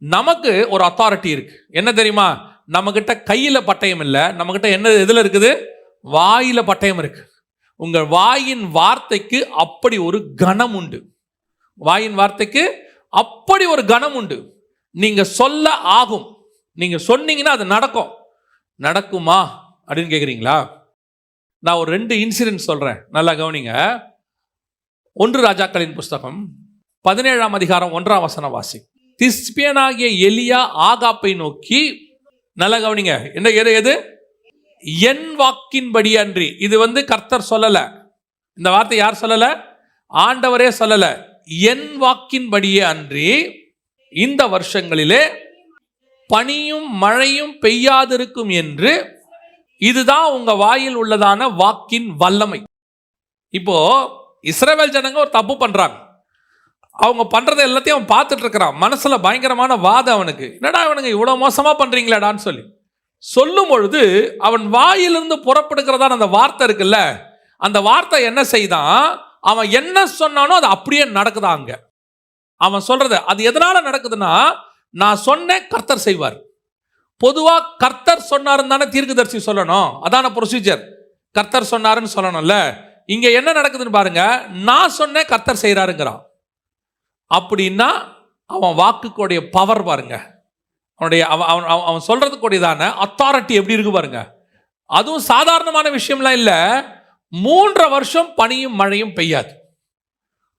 நமக்கு ஒரு அத்தாரிட்டி இருக்கு. என்ன தெரியுமா? நம்மகிட்ட கையில் பட்டயம் இல்லை. நம்மகிட்ட என்ன இதில் இருக்குது? வாயில் பட்டயம் இருக்கு. உங்கள் வாயின் வார்த்தைக்கு அப்படி ஒரு கணம் உண்டு. வாயின் வார்த்தைக்கு அப்படி ஒரு கணம் உண்டு. நீங்கள் சொல்ல ஆகும். நீங்கள் சொன்னீங்கன்னா அது நடக்கும். நடக்குமா? அப்படின்னு கேட்குறீங்களா நான் ஒரு ரெண்டு இன்சிடென்ட் சொல்கிறேன் நல்லா கவனிங்க. ஒன்று ராஜாக்களின் புஸ்தகம். பதினேழாம் அதிகாரம் ஒன்றாம் வசன வாசி. திஸ்பியனாகிய எலியா ஆகாப்பை நோக்கி நல்லா கவனிங்க என்ன எது எது? என் வாக்கின்படி அன்றி. இது வந்து கர்த்தர் சொல்லலை. இந்த வார்த்தை யார் சொல்லலை? ஆண்டவரே சொல்லலை. என் வாக்கின்படியே அன்றி இந்த வருஷங்களிலே பனியும் மழையும் பெய்யாதிருக்கும் என்று இதுதான் உங்க வாயில் உள்ளதான வாக்கின் வல்லமை. இப்போ இஸ்ரேவேல் ஜனங்க ஒரு தப்பு பண்றாங்க. அவங்க பண்ணுறதை எல்லாத்தையும் அவன் பார்த்துட்டு இருக்கிறான். மனசில் பயங்கரமான வாதம் அவனுக்கு. என்னடா அவனுங்க இவ்வளோ மோசமாக பண்ணுறீங்களாடான்னு சொல்லி. சொல்லும் பொழுது அவன் வாயிலிருந்து புறப்படுகிறதான அந்த வார்த்தை இருக்குல்ல அந்த வார்த்தை என்ன செய்தான்? அவன் என்ன சொன்னானோ அது அப்படியே நடக்குதா அங்க. அவன் சொல்றது அது எதனால நடக்குதுன்னா நான் சொன்னேன் கர்த்தர் செய்வார். பொதுவா கர்த்தர் சொன்னாருன்னு தானே தீர்க்கதரிசி சொல்லணும். அதான ப்ரொசீஜர் கர்த்தர் சொன்னாருன்னு சொல்லணும்ல. இங்க என்ன நடக்குதுன்னு பாருங்க நான் சொன்னேன் கர்த்தர் செய்கிறாருங்கிறான் அப்படின்னா அவன் வாக்குக்குடைய பவர் பாருங்க. அவனுடைய அவன் அவன் அவன் அவன் சொல்றதுக்குடையதான அத்தாரிட்டி எப்படி இருக்கு பாருங்க. அதுவும் சாதாரணமான விஷயம்லாம் இல்லை. மூன்றரை வருஷம் பனியும் மழையும் பெய்யாது.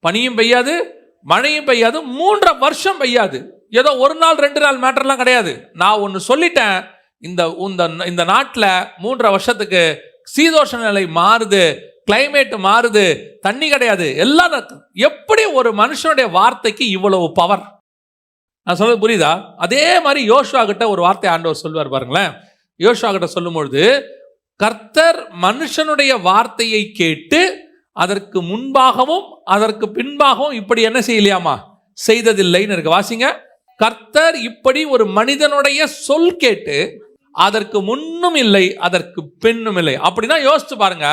பனியும் பெய்யாது மழையும் பெய்யாது மூன்றரை வருஷம் பெய்யாது. ஏதோ ஒரு நாள் ரெண்டு நாள் மேட்டர்லாம் கிடையாது. நான் ஒன்று சொல்லிட்டேன் இந்த இந்த இந்த நாட்டில் மூன்றரை வருஷத்துக்கு சீதோஷ நிலை மாறுது கிளைமேட் மாறுது தண்ணி கிடையாது எல்லாம் எப்படி ஒரு மனுஷனுடைய வார்த்தைக்கு இவ்வளவு பவர் நான் சொல்றது புரியுதா? அதே மாதிரி யோசுவா கிட்ட ஒரு வார்த்தை ஆண்டவர் சொல்வார் பாருங்களேன். யோசுவா கிட்ட சொல்லும்பொழுது கர்த்தர் மனுஷனுடைய வார்த்தையை கேட்டு அதற்கு முன்பாகவும் அதற்கு பின்பாகவும் இப்படி என்ன செய்யலையாமா? செய்ததில்லைன்னு இருக்கு. வாசிங்க. கர்த்தர் இப்படி ஒரு மனிதனுடைய சொல் கேட்டு அதற்கு முன்னும் இல்லை அதற்கு பின்னும் இல்லை. அப்படின்னா யோசிச்சு பாருங்க.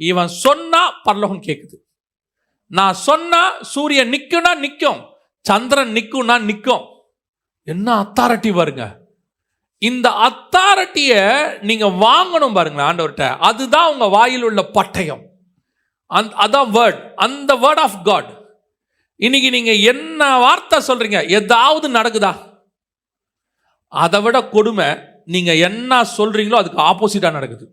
இவன் சொன்னா பரலோகம் கேட்குது நான் சொன்னா சூரியன் நிற்கும்னா நிற்கும் சந்திரன் நிற்கும்னா நிற்கும் என்ன அத்தாரிட்டி பாருங்க. இந்த அத்தாரிட்டியை நீங்கள் வாங்கணும் பாருங்க ஆண்டவர்கிட்ட. அதுதான் உங்கள் வாயில் உள்ள பட்டயம். அந்த அதான் வேர்ட் அந்த வேர்ட் ஆஃப் காட் இன்னைக்கு நீங்க என்ன வார்த்தை சொல்றீங்க? ஏதாவது நடக்குதா? அதை விட கொடுமை நீங்க என்ன சொல்றீங்களோ அதுக்கு ஆப்போசிட்டா நடக்குது.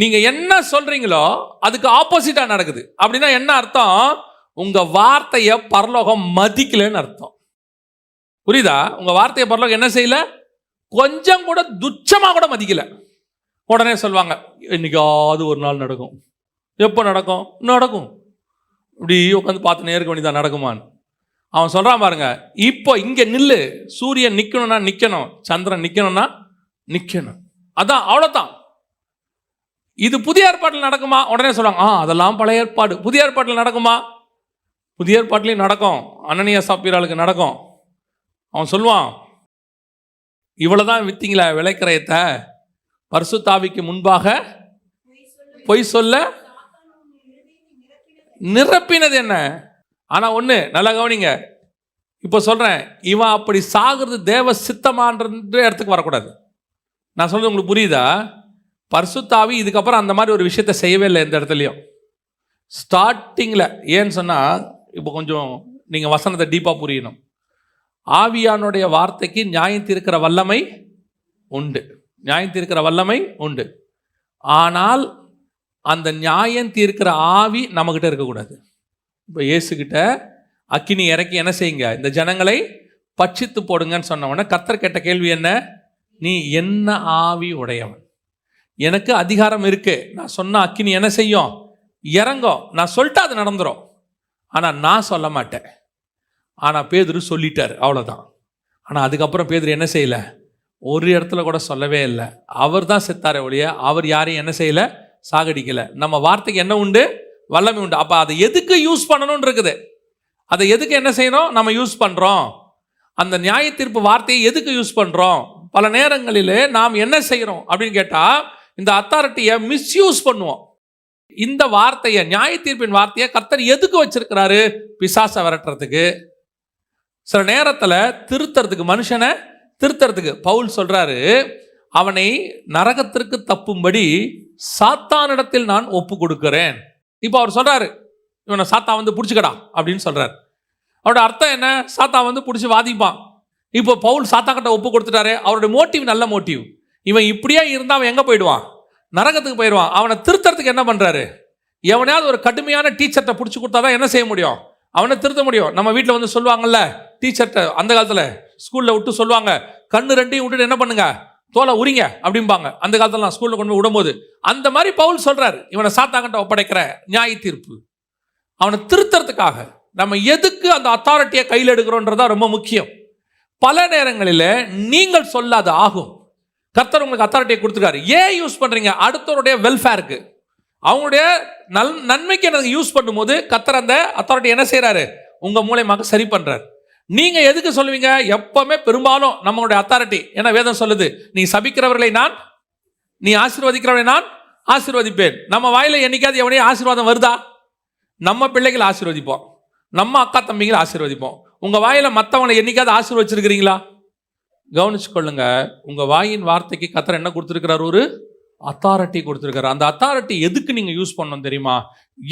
நீங்க என்ன சொல்றீங்களோ அதுக்கு ஆப்போசிட்டா நடக்குது. அப்படின்னா என்ன அர்த்தம்? உங்க வார்த்தையை பரலோகம் மதிக்கலன்னு அர்த்தம். புரியுதா? உங்க வார்த்தையை பரலோகம் என்ன செய்யல? கொஞ்சம் கூட துச்சமா கூட மதிக்கல. உடனே சொல்லுவாங்க என்னைக்காவது ஒரு நாள் நடக்கும். எப்போ நடக்கும்? நடக்கும். இப்படி உட்காந்து பார்த்து நேருக்கு வேண்டியதான் நடக்குமான்னு. அவன் சொல்றான் பாருங்க இப்போ இங்க நில்லு. சூரியன் நிக்கணும்னா நிக்கணும். சந்திரன் நிக்கணும்னா நிக்கணும். அதான் அவ்வளோதான் இது புதிய ஏற்பாட்டில் நடக்குமா? உடனே சொல்லுவாங்க ஆ அதெல்லாம் பழைய ஏற்பாடு. புதிய ஏற்பாட்டில் நடக்குமா? புதிய ஏற்பாட்டிலையும் நடக்கும். அனனியா சாப்பியராளுக்கு நடக்கும். அவன் சொல்லுவான் இவ்வளோதான் வித்தீங்களா விளைக்கரையத்தை? பரிசுத்தாவிக்கு முன்பாக பொய் சொல்ல நிரப்பினது என்ன? ஆனா ஒண்ணு நல்லா கவனிங்க. இப்போ சொல்றேன் இவன் அப்படி சாகிறது தேவ சித்தமான்ற இடத்துக்கு வரக்கூடாது. நான் சொல்றது உங்களுக்கு புரியுதா? பர்சுத்தாவி இதுக்கப்புறம் அந்த மாதிரி ஒரு விஷயத்த செய்யவே இல்லை எந்த இடத்துலையும். ஸ்டார்டிங்கில் ஏன்னு சொன்னால் இப்போ கொஞ்சம் நீங்கள் வசனத்தை டீப்பாக புரியணும். ஆவியானுடைய வார்த்தைக்கு நியாயம் தீர்க்கிற வல்லமை உண்டு. நியாயம் தீர்க்கிற வல்லமை உண்டு. ஆனால் அந்த நியாயம் தீர்க்கிற ஆவி நம்மக்கிட்ட இருக்கக்கூடாது. இப்போ இயேசுக்கிட்ட அக்கினி இறக்கி என்ன செய்யுங்க? இந்த ஜனங்களை பட்சித்து போடுங்கன்னு சொன்ன உடனே கேட்ட கேள்வி என்ன? நீ என்ன ஆவி உடையவன்? எனக்கு அதிகாரம் இருக்கு. நான் சொன்ன அக்கினி என்ன செய்யும்? இறங்கும் நான் சொல்லிட்டா அது நடந்துடும் ஆனால் நான் சொல்ல மாட்டேன். ஆனால் பேதுரு சொல்லிட்டார். அவ்வளோதான் ஆனால் அதுக்கப்புறம் பேதுரு என்ன செய்யல? ஒரு இடத்துல கூட சொல்லவே இல்லை. அவர் தான் செத்தாரே ஒழிய அவர் யாரையும் என்ன செய்யல? சாகடிக்கலை. நம்ம வார்த்தைக்கு என்ன உண்டு? வல்லமை உண்டு. அப்போ அதை எதுக்கு யூஸ் பண்ணணும்னு இருக்குது? அதை எதுக்கு என்ன செய்யணும்? நம்ம யூஸ் பண்ணுறோம் அந்த நியாய தீர்ப்பு வார்த்தையை எதுக்கு யூஸ் பண்ணுறோம் பல நேரங்களிலே நாம் என்ன செய்கிறோம் அப்படின்னு கேட்டால் இந்த அத்தாரிட்டியை மிஸ்யூஸ் பண்ணுவோம். இந்த வார்த்தையை நியாய தீர்ப்பின் வார்த்தையை கர்த்தர் எதுக்கு வச்சிருக்கிறாரு? பிசாசை விரட்டுறதுக்கு. சில நேரத்தில் திருத்துறதுக்கு மனுஷனை திருத்துறதுக்கு பவுல் சொல்றாரு அவனை நரகத்திற்கு தப்பும்படி சாத்தானிடத்தில் நான் ஒப்பு கொடுக்கிறேன் இப்போ அவர் சொல்றாரு இவனை சாத்தா வந்து பிடிச்சிக்கடா அப்படின்னு சொல்றாரு. அவரோட அர்த்தம் என்ன? சாத்தா வந்து பிடிச்சி வாதிப்பான். இப்போ பவுல் சாத்தா கிட்ட ஒப்பு கொடுத்துட்டாரு அவருடைய மோட்டிவ் நல்ல மோட்டிவ் இவன் இப்படியே இருந்தால் அவன் எங்கே போயிடுவான்? நரகத்துக்கு போயிடுவான். அவனை திருத்தறதுக்கு என்ன பண்ணுறாரு எவனையாவது ஒரு கடுமையான டீச்சர்ட்டை பிடிச்சி கொடுத்தா தான் என்ன செய்ய முடியும்? அவனை திருத்த முடியும். நம்ம வீட்டில் வந்து சொல்லுவாங்கல்ல டீச்சர்ட்டை அந்த காலத்தில் ஸ்கூலில் விட்டு சொல்லுவாங்க கண்ணு ரெண்டையும் விட்டுட்டு என்ன பண்ணுங்க? தோலை உரிங்க அப்படிம்பாங்க. அந்த காலத்தில் நான் ஸ்கூலில் கொண்டு போய் விடும்போது அந்த மாதிரி பவுல் சொல்கிறார் இவனை சாத்தாங்கிட்ட ஒப்படைக்கிற நியாய தீர்ப்பு. அவனை திருத்தறதுக்காக நம்ம எதுக்கு அந்த அத்தாரிட்டியை கையில் எடுக்கிறோன்றதான் ரொம்ப முக்கியம். பல நேரங்களில் நீங்கள் சொல்லாது ஆகும். கர்த்தர் உங்களுக்கு அத்தாரிட்டியை கொடுத்துருக்காரு. ஏன் யூஸ் பண்ணுறீங்க அடுத்தவருடைய வெல்ஃபேருக்கு அவங்களுடைய நல் நன்மைக்கு எனக்கு யூஸ் பண்ணும்போது கர்த்தர் அந்த அத்தாரிட்டி என்ன செய்கிறாரு உங்கள் மூலயமாக சரி பண்ணுறாரு நீங்கள் எதுக்கு சொல்லுவீங்க? எப்பவுமே பெரும்பாலும் நம்மளுடைய அத்தாரிட்டி ஏன்னா வேதம் சொல்லுது நீ சபிக்கிறவர்களை நான் நீ ஆசீர்வதிக்கிறவரை நான் ஆசீர்வதிப்பேன். நம்ம வாயில் என்னைக்காவது எவனையும் ஆசீர்வாதம் வருதா? நம்ம பிள்ளைகளை ஆசீர்வதிப்போம். நம்ம அக்கா தம்பிகளை ஆசீர்வதிப்போம். உங்கள் வாயில் மற்றவங்களை என்னைக்காவது ஆசீர்வச்சிருக்கிறீங்களா? கவனிச்சு கொள்ளுங்க உங்கள் வாயின் வார்த்தைக்கு கத்தர் என்ன கொடுத்துருக்கிறார்? ஒரு அத்தாரிட்டி கொடுத்துருக்காரு அந்த அத்தாரிட்டி எதுக்கு நீங்கள் யூஸ் பண்ணணும் தெரியுமா?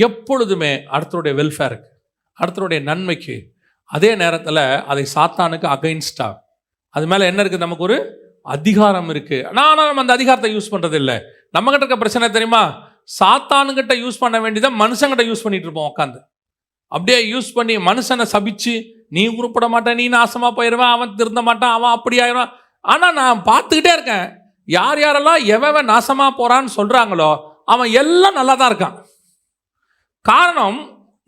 எப்பொழுதுமே அடுத்தருடைய வெல்ஃபேருக்கு அடுத்தருடைய நன்மைக்கு. அதே நேரத்தில் அதை சாத்தானுக்கு அகைன்ஸ்டா அது மேலே என்ன இருக்குது நமக்கு ஒரு அதிகாரம் இருக்குது ஆனால் ஆனால் நம்ம அந்த அதிகாரத்தை யூஸ் பண்ணுறது இல்லை நம்ம கிட்ட இருக்க பிரச்சனை தெரியுமா? சாத்தானுங்கிட்ட யூஸ் பண்ண வேண்டியதை மனுஷங்கிட்ட யூஸ் பண்ணிகிட்டு இருப்போம் உட்காந்து அப்படியே யூஸ் பண்ணி மனுஷனை சபிச்சு நீ உருப்பட மாட்டேன் நீ நாசமாக போயிடுவேன் அவன் திருந்த மாட்டான் அவன் அப்படி ஆயிடுவான். ஆனால் நான் பார்த்துக்கிட்டே இருக்கேன். யார் யாரெல்லாம் எவன் நாசமாக போகிறான்னு சொல்கிறாங்களோ அவன் எல்லாம் நல்லா தான் இருக்கான். காரணம்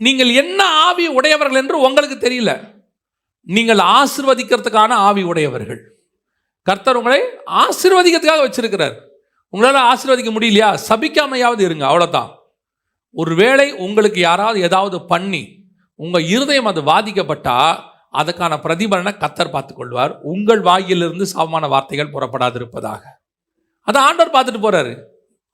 நீங்கள் என்ன ஆவி உடையவர்கள் என்று உங்களுக்கு தெரியல. நீங்கள் ஆசிர்வதிக்கிறதுக்கான ஆவி உடையவர்கள். கர்த்தர் உங்களை ஆசிர்வதிக்கிறதுக்காக வச்சிருக்கிறார். உங்களால் ஆசிர்வதிக்க முடியலையா? சபிக்காமையாவது இருங்க அவ்வளோதான் ஒருவேளை உங்களுக்கு யாராவது ஏதாவது பண்ணி உங்கள் இருதயம் அது வாதிக்கப்பட்டால் அதுக்கான பிரதிபலனை கத்தர் பார்த்துக்கொள்வார். உங்கள் வாயிலிருந்து சமமான வார்த்தைகள் புறப்படாதிருப்பதாக. அதை ஆண்டவர் பார்த்துட்டு போகிறாரு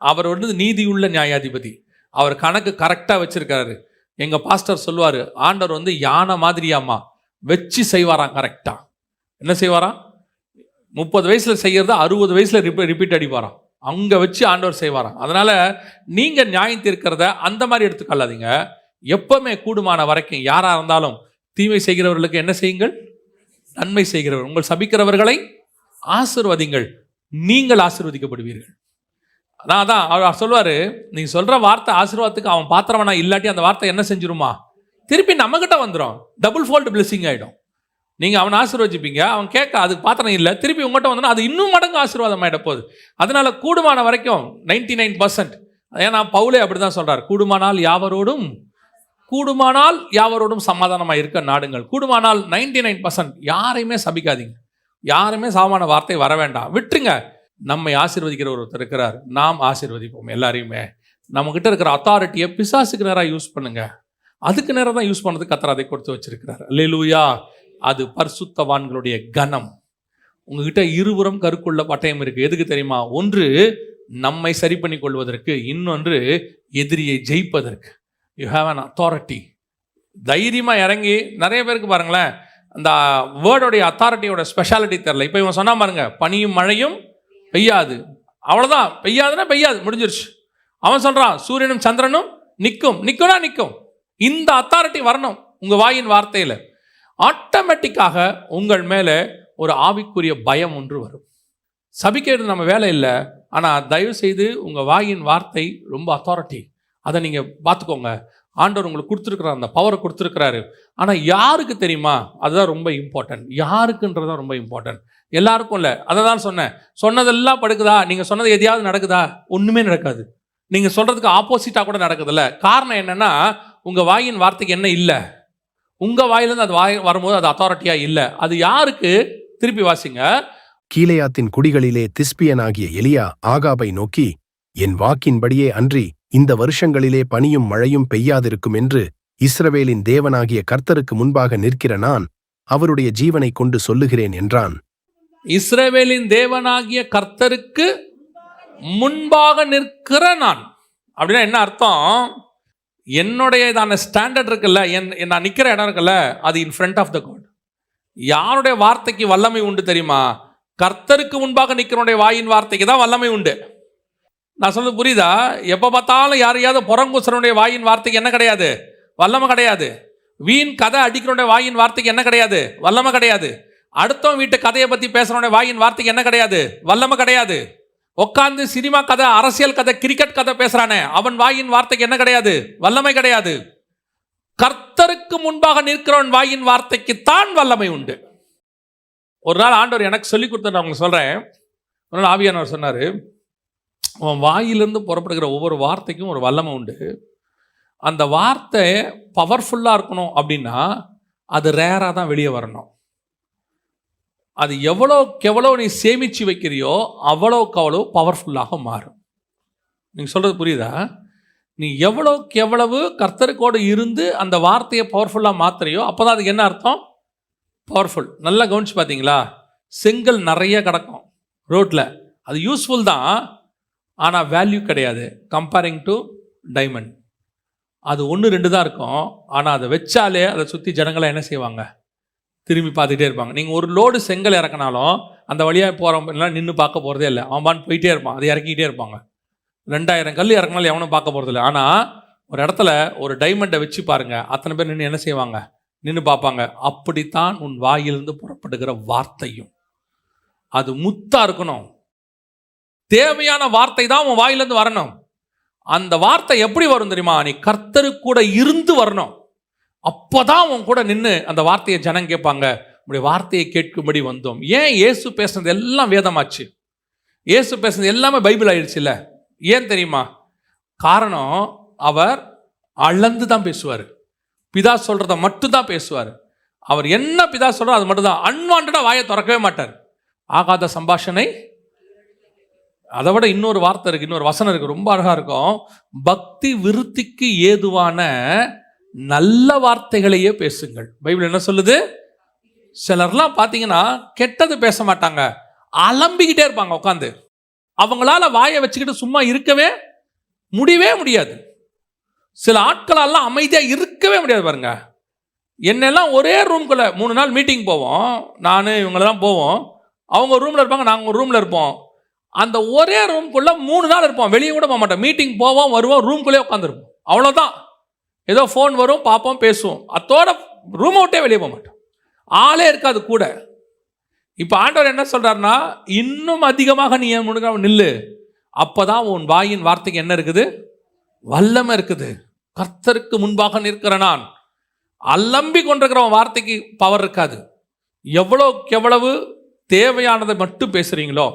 அவர் வந்து நீதியுள்ள நியாயாதிபதி. அவர் கணக்கு கரெக்டாக வச்சுருக்காரு எங்கள் பாஸ்டர் சொல்லுவார் ஆண்டவர் வந்து யானை மாதிரியாம்மா. வச்சு செய்வாராம் கரெக்டாக என்ன செய்வாராம்? முப்பது வயசில் செய்கிறத அறுபது வயசில் ரிப்பீட் ரிப்பீட் அடிப்பாராம். அங்கே வச்சு ஆண்டவர் செய்வாராம். அதனால் நீங்கள் நியாயம் தீர்க்கிறத அந்த மாதிரி எடுத்துக்கொள்ளாதீங்க எப்பவுமே கூடுமான வரைக்கும் யாராக இருந்தாலும் தீமை செய்கிறவர்களுக்கு என்ன செய்யுங்கள்? நன்மை செய்கிறவர். உங்கள் சபிக்கிறவர்களை ஆசிர்வதிங்கள். நீங்கள் ஆசிர்வதிக்கப்படுவீர்கள். அதான் அதான். அவர் சொல்வார் நீ சொல்கிற வார்த்தை ஆசீர்வாதத்துக்கு அவன் பாத்திரவனா இல்லாட்டி அந்த வார்த்தை என்ன செஞ்சிருமா? திருப்பி நம்மக்கிட்ட வந்துடும் டபுள் ஃபோல்டு பிளெஸிங் ஆகிடும் நீங்கள் அவனை ஆசீர்வதிப்பீங்க அவன் கேட்க அதுக்கு பாத்திரம் இல்லை. திருப்பி உங்கள்கிட்ட வந்தோன்னா அது இன்னும் மடங்கு ஆசீர்வாதம் ஆயிட போகுது. அதனால கூடுமான வரைக்கும் நைன்டி நைன் பர்சன்ட் ஏன்னா பவுலே அப்படி தான் சொல்கிறார் கூடுமானால் யாவரோடும் கூடுமானால் யாவரோடும் சமாதானமாக இருக்க நாடுங்கள். கூடுமானால் நைன்டி நைன் பர்சன்ட் யாரையுமே சபிக்காதீங்க. யாருமே சாமான வார்த்தை வர வேண்டாம். விட்டுருங்க. நம்மை ஆசீர்வதிக்கிற ஒருத்தர் இருக்கிறார். நாம் ஆசீர்வதிப்போம் எல்லாரையுமே. நம்மக்கிட்ட இருக்கிற அத்தாரிட்டியை பிசாசுக்கு நேராக யூஸ் பண்ணுங்க. அதுக்கு நேரம் தான் யூஸ் பண்ணுறதுக்கு கத்தர் அதை கொடுத்து வச்சிருக்கிறார். அல்லேலூயா அது பரிசுத்தவான்களுடைய கனம். உங்ககிட்ட இருபுறம் கருக்குள்ள பட்டயம் இருக்கு. எதுக்கு தெரியுமா? ஒன்று நம்மை சரி பண்ணி கொள்வதற்கு இன்னொன்று எதிரியை ஜெயிப்பதற்கு. யூ ஹாவ் அன் அத்தாரிட்டி தைரியமாக இறங்கி நிறைய பேருக்கு பாருங்களேன் அந்த வேர்டோடைய அத்தாரிட்டியோட ஸ்பெஷாலிட்டி தெரில இப்போ இவன் சொன்னா பாருங்க பனியும் மழையும் பெய்யாது. அவ்வளோதான் பெய்யாதுன்னா பெய்யாது. முடிஞ்சிருச்சு. அவன் சொல்கிறான் சூரியனும் சந்திரனும் நிற்கும். நிற்கும்னா நிற்கும். இந்த அத்தாரிட்டி வரணும் உங்கள் வாயின் வார்த்தையில். ஆட்டோமேட்டிக்காக உங்கள் மேலே ஒரு ஆவிக்குரிய பயம் ஒன்று வரும். சபிக்கிறது நம்ம வேலை இல்லை. ஆனால் தயவு செய்து உங்கள் வாயின் வார்த்தை ரொம்ப அத்தாரிட்டி அதை நீங்கள் பார்த்துக்கோங்க. ஆண்டவர் உங்களுக்கு கொடுத்துருக்குறாரு அந்த பவரை கொடுத்துருக்குறாரு. ஆனால் யாருக்கு தெரியுமா? அதுதான் ரொம்ப இம்பார்ட்டன்ட் யாருக்குன்றது தான் ரொம்ப இம்பார்ட்டன்ட் எல்லாருக்கும் இல்லை. அதை தான் சொன்னேன். சொன்னதெல்லாம் படுக்குதா? நீங்கள் சொன்னது எதையாவது நடக்குதா? ஒன்றுமே நடக்காது. நீங்கள் சொல்கிறதுக்கு ஆப்போசிட்டாக கூட நடக்குதுல்ல. காரணம் என்னென்னா உங்கள் வாயின் வார்த்தைக்கு என்ன இல்லை? உங்கள் வாயிலேருந்து அது வாய் வரும்போது அது அத்தாரிட்டியாக இல்லை. அது யாருக்கு? திருப்பி வாசிங்க. கீழையாத்தின் குடிகளிலே திஸ்பியனாகிய எலியா ஆகாபை நோக்கி என் வாக்கின்படியே அன்றி இந்த வருஷங்களிலே பனியும் மழையும் பெய்யாதிருக்கும் என்று இஸ்ரவேலின் தேவனாகிய கர்த்தருக்கு முன்பாக நிற்கிற நான் அவருடைய ஜீவனை கொண்டு சொல்லுகிறேன் என்றான். இஸ்ரவேலின் தேவனாகிய கர்த்தருக்கு முன்பாக நிற்கிற நான். அப்படின்னா என்ன அர்த்தம்? என்னுடையதான ஸ்டாண்டர்ட் இருக்குல்ல என் நான் நிற்கிற இடம் இருக்குல்ல அது in front of the God யாருடைய வார்த்தைக்கு வல்லமை உண்டு தெரியுமா? கர்த்தருக்கு முன்பாக நிற்கிறனுடைய வாயின் வார்த்தைக்கு தான் வல்லமை உண்டு. நான் சொல்றது புரியுதா? எப்போ பார்த்தாலும் யாரையாவது புறங்குசனுடைய வாயின் வார்த்தைக்கு என்ன கிடையாது? வல்லமை கிடையாது. வீண் கதை அடிக்கிறவனுடைய வாயின் வார்த்தைக்கு என்ன கிடையாது? வல்லமை கிடையாது. அடுத்தவன் வீட்டு கதையை பற்றி பேசுகிறவனுடைய வாயின் வார்த்தைக்கு என்ன கிடையாது? வல்லமை கிடையாது. உட்காந்து சினிமா கதை அரசியல் கதை கிரிக்கெட் கதை பேசுகிறானே அவன் வாயின் வார்த்தைக்கு என்ன கிடையாது? வல்லமை கிடையாது. கர்த்தருக்கு முன்பாக நிற்கிறவன் வாயின் வார்த்தைக்கு தான் வல்லமை உண்டு. ஒரு நாள் ஆண்டவர் எனக்கு சொல்லி கொடுத்த நான் உங்களுக்கு சொல்கிறேன் ஒரு நாள் ஆவியானவர் சொன்னார் உன் வாயிலிருந்து புறப்படுகிற ஒவ்வொரு வார்த்தைக்கும் ஒரு வல்லமை உண்டு. அந்த வார்த்தை பவர்ஃபுல்லாக இருக்கணும் அப்படின்னா அது ரேராக தான் வெளியே வரணும். அது எவ்வளோக்கு எவ்வளோ நீ சேமித்து வைக்கிறியோ அவ்வளோக்கு அவ்வளோ பவர்ஃபுல்லாக மாறும். நீங்கள் சொல்கிறது புரியுதா? நீ எவ்வளோக்கு எவ்வளவு கர்த்தருக்கோடு இருந்து அந்த வார்த்தையை பவர்ஃபுல்லாக மாத்துறியோ அப்போ தான் அதுக்கு என்ன அர்த்தம்? பவர்ஃபுல் நல்லா கவனிச்சு பார்த்தீங்களா செங்கல் நிறைய கிடக்கும் ரோட்டில் அது யூஸ்ஃபுல் தான். ஆனால் வேல்யூ கிடையாது. கம்பேரிங் டு டைமண்ட் அது ஒன்று ரெண்டு தான் இருக்கும். ஆனால் அதை வச்சாலே அதை சுற்றி ஜனங்களை என்ன செய்வாங்க? திரும்பி பார்த்துக்கிட்டே இருப்பாங்க. நீங்கள் ஒரு லோடு செங்கல் இறக்கினாலும் அந்த வழியாக போகிறவங்க எல்லாம் நின்று பார்க்க போகிறதே இல்லை. அவன் போயிட்டே இருப்பான். அதை இறக்கிக்கிட்டே இருப்பாங்க. ரெண்டாயிரம் கல் இறக்கினாலும் எவனும் பார்க்க போகிறதில்ல ஆனால் ஒரு இடத்துல ஒரு டைமண்டை வச்சு பாருங்கள் அத்தனை பேர் நின்று என்ன செய்வாங்க? நின்று பார்ப்பாங்க. அப்படித்தான் உன் வாயிலிருந்து புறப்படுகிற வார்த்தையும். அது முத்தாக இருக்கணும். தேவையான வார்த்தை தான் உன் வாயிலேருந்து வரணும். அந்த வார்த்தை எப்படி வரும் தெரியுமா? நீ கர்த்தரு கூட இருந்து வரணும். அப்போதான் உன் கூட நின்று அந்த வார்த்தையை ஜனம் கேட்பாங்க. உங்களுடைய வார்த்தையை கேட்கும்படி வந்தோம். ஏன் இயேசு பேசுனது எல்லாம் வேதமாச்சு? இயேசு பேசுனது எல்லாமே பைபிள் ஆயிடுச்சுல்ல? ஏன் தெரியுமா? காரணம் அவர் அளந்து தான் பேசுவார். பிதா சொல்கிறத மட்டும் தான் பேசுவார். அவர் என்ன பிதா சொல்றோ அது மட்டும்தான். அன்வான்டாக வாயை திறக்கவே மாட்டார். ஆகாத சம்பாஷணை அதை விட இன்னொரு வார்த்தை இருக்கு இன்னொரு வசனம் இருக்கு ரொம்ப அழகா இருக்கும். பக்தி விருத்திக்கு ஏதுவான நல்ல வார்த்தைகளையே பேசுங்கள். பைபிள் என்ன சொல்லுது? சிலர்லாம் பார்த்தீங்கன்னா கெட்டது பேச மாட்டாங்க. அலம்பிக்கிட்டே இருப்பாங்க உட்காந்து அவங்களால வாயை வச்சுக்கிட்டு சும்மா இருக்கவே முடியவே முடியாது. சில ஆட்களெல்லாம் அமைதியாக இருக்கவே முடியாது பாருங்க. என்னெல்லாம் ஒரே ரூம்குள்ளே மூணு நாள் மீட்டிங் போவோம் நான் இவங்களெல்லாம் போவோம். அவங்க ரூமில் இருப்பாங்க நாங்கள் ஒரு ரூமில் இருப்போம். அந்த ஒரே ரூம்குள்ளே மூணு நாள் இருப்போம் வெளியே கூட போக மாட்டோம் மீட்டிங் போவோம் வருவோம் ரூம்குள்ளே உட்காந்துருப்போம் அவ்வளோதான் ஏதோ ஃபோன் வரும் பார்ப்போம் பேசுவோம். அத்தோட ரூம் விட்டே வெளியே போக மாட்டோம் ஆளே இருக்காது கூட. இப்போ ஆண்டவர் என்ன சொல்கிறாருன்னா இன்னும் அதிகமாக நீ என் முன்னாடி நில்லு. அப்பதான் உன் வாயின் வார்த்தைக்கு என்ன இருக்குது? வல்லமை இருக்குது. கர்த்தருக்கு முன்பாக நிற்கிற நான். அல்லம்பி கொண்டிருக்கிறவன் வார்த்தைக்கு பவர் இருக்காது. எவ்வளோக்கு எவ்வளவு தேவையானதை மட்டும் பேசுகிறீங்களோ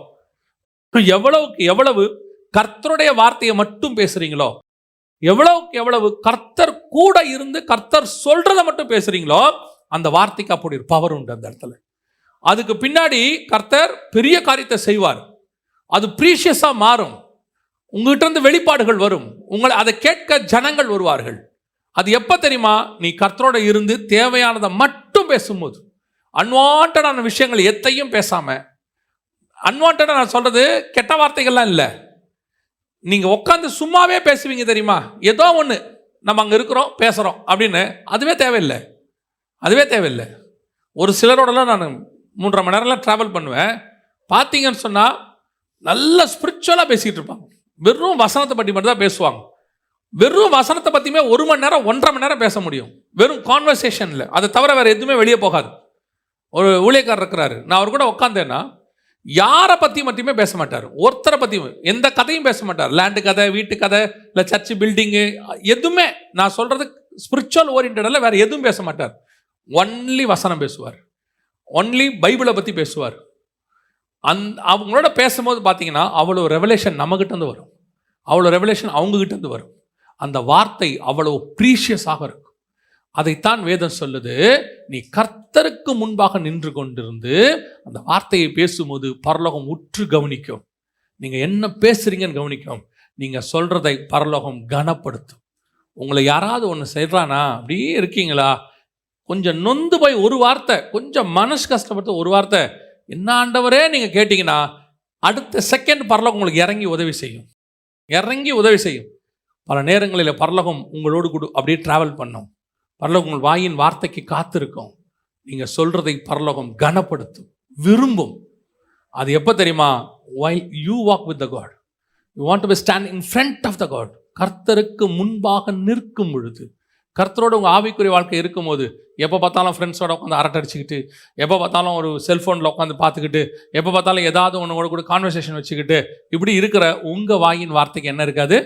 எவ்வளவுக்கு எவ்வளவு கர்த்தருடைய வார்த்தையை மட்டும் பேசுறீங்களோ எவ்வளவுக்கு எவ்வளவு கர்த்தர் கூட இருந்து கர்த்தர் சொல்றதை மட்டும் பேசுறீங்களோ அந்த வார்த்தைக்கு அப்படி ஒரு பவர் உண்டு அந்த இடத்துல. அதுக்கு பின்னாடி கர்த்தர் பெரிய காரியத்தை செய்வார். அது ப்ரீஷியஸாக மாறும். உங்ககிட்ட இருந்து வெளிப்பாடுகள் வரும். உங்களை அதை கேட்க ஜனங்கள் வருவார்கள். அது எப்போ தெரியுமா? நீ கர்த்தரோட இருந்து தேவையானதை மட்டும் பேசும்போது. அன்வான்டான விஷயங்கள் எத்தையும் பேசாமல் அன்வான்டாக நான் சொல்கிறது கெட்ட வார்த்தைகள்லாம் இல்லை. நீங்கள் உட்காந்து சும்மாவே பேசுவீங்க தெரியுமா? ஏதோ ஒன்று நம்ம அங்கே இருக்கிறோம் பேசுகிறோம் அப்படின்னு. அதுவே தேவையில்லை. அதுவே தேவையில்லை. ஒரு சிலரோடலாம் நான் மூன்றரை மணி நேரம்லாம் ட்ராவல் பண்ணுவேன். பார்த்தீங்கன்னு சொன்னால் நல்ல ஸ்பிரிச்சுவலாக பேசிகிட்டு இருப்பாங்க. வெறும் வசனத்தை பற்றி மட்டும் தான் பேசுவாங்க. வெறும் வசனத்தை பற்றியுமே ஒரு மணி நேரம் ஒன்றரை மணி நேரம் பேச முடியும். வெறும் கான்வர்சேஷனில் அதை தவிர வேறு எதுவுமே வெளியே போகாது. ஒரு ஊழியக்காரர் இருக்கிறாரு. நான் அவர் கூட உட்காந்தேன்னா யாரை பற்றி மட்டுமே பேச மாட்டார். ஒருத்தரை பற்றியும் எந்த கதையும் பேச மாட்டார். லேண்டு கதை வீட்டு கதை இல்லை சர்ச்சு பில்டிங்கு எதுவுமே. நான் சொல்கிறது ஸ்பிரிச்சுவல் ஓரியன்டில் வேறு எதுவும் பேச மாட்டார். ஒன்லி வசனம் பேசுவார். ஒன்லி பைபிளை பற்றி பேசுவார். அந் அவங்களோட பேசும்போது பார்த்தீங்கன்னா அவ்வளோ ரெவலேஷன் நம்மகிட்டேருந்து வரும். அவ்வளோ ரெவலேஷன் அவங்ககிட்டேருந்து வரும். அந்த வார்த்தை அவ்வளோ ப்ரீஷியஸாக இருக்கும். அதைத்தான் வேதம் சொல்லுது நீ கர்த்தருக்கு முன்பாக நின்று கொண்டிருந்து அந்த வார்த்தையை பேசும்போது பரலோகம் உற்று கவனிக்கும். நீங்கள் என்ன பேசுறீங்கன்னு கவனிக்கும். நீங்கள் சொல்றதை பரலோகம் கனப்படுத்தும். உங்களை யாராவது ஒன்று செய்கிறானா அப்படியே இருக்கீங்களா? கொஞ்சம் நொந்து போய் ஒரு வார்த்தை கொஞ்சம் மனசு கஷ்டப்பட்டு ஒரு வார்த்தை என்ன ஆண்டவரே நீங்கள் கேட்டிங்கன்னா அடுத்த செகண்ட் பரலோகம் உங்களுக்கு இறங்கி உதவி செய்யும். இறங்கி உதவி செய்யும். பல நேரங்களில் பரலோகம் உங்களோடு கூட அப்படியே ட்ராவல் பண்ணும். பரலோகம் உங்கள் வாயின் வார்த்தைக்கு காத்திருக்கும். நீங்கள் சொல்கிறதை பரலோகம் கனப்படுத்தும் விரும்பும். அது எப்போ தெரியுமா? Why you walk with the God you want to be stand in front of the God கர்த்தருக்கு முன்பாக நிற்கும் பொழுது கர்த்தரோட உங்கள் ஆவிக்குரிய வாழ்க்கை இருக்கும்போது எப்போ பார்த்தாலும் ஃப்ரெண்ட்ஸோட உட்காந்து அரட்டடிச்சுக்கிட்டு எப்போ பார்த்தாலும் ஒரு செல்ஃபோனில் உட்காந்து பார்த்துக்கிட்டு எப்போ பார்த்தாலும் ஏதாவது ஒன்று கூட கான்வர்சேஷன் வச்சுக்கிட்டு இப்படி இருக்கிற உங்கள் வாயின் வார்த்தைக்கு என்ன இருக்காது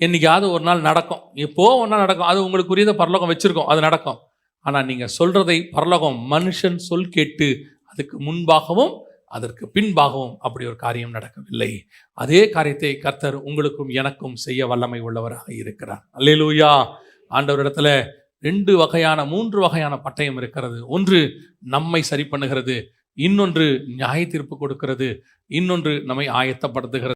என்றைக்காவது ஒரு நாள் நடக்கும். எப்போ ஒரு நாள் நடக்கும்? அது உங்களுக்குரியத பரலோகம் வச்சுருக்கோம். அது நடக்கும். ஆனால் நீங்கள் சொல்கிறதை பரலோகம் மனுஷன் சொல் கேட்டு அதுக்கு முன்பாகவும் அதற்கு பின்பாகவும் அப்படி ஒரு காரியம் நடக்கவில்லை. அதே காரியத்தை கர்த்தர் உங்களுக்கும் எனக்கும் செய்ய வல்லமை உள்ளவராக இருக்கிறார். அல்லேலூயா! ஆண்டவரிடத்துல ரெண்டு வகையான மூன்று வகையான பட்டயம் இருக்கிறது. ஒன்று நம்மை சரி பண்ணுகிறது இன்னொன்று நியாய தீர்ப்பு கொடுக்கிறது இன்னொன்று நம்மை ஆயத்தப்படுத்துகிறது.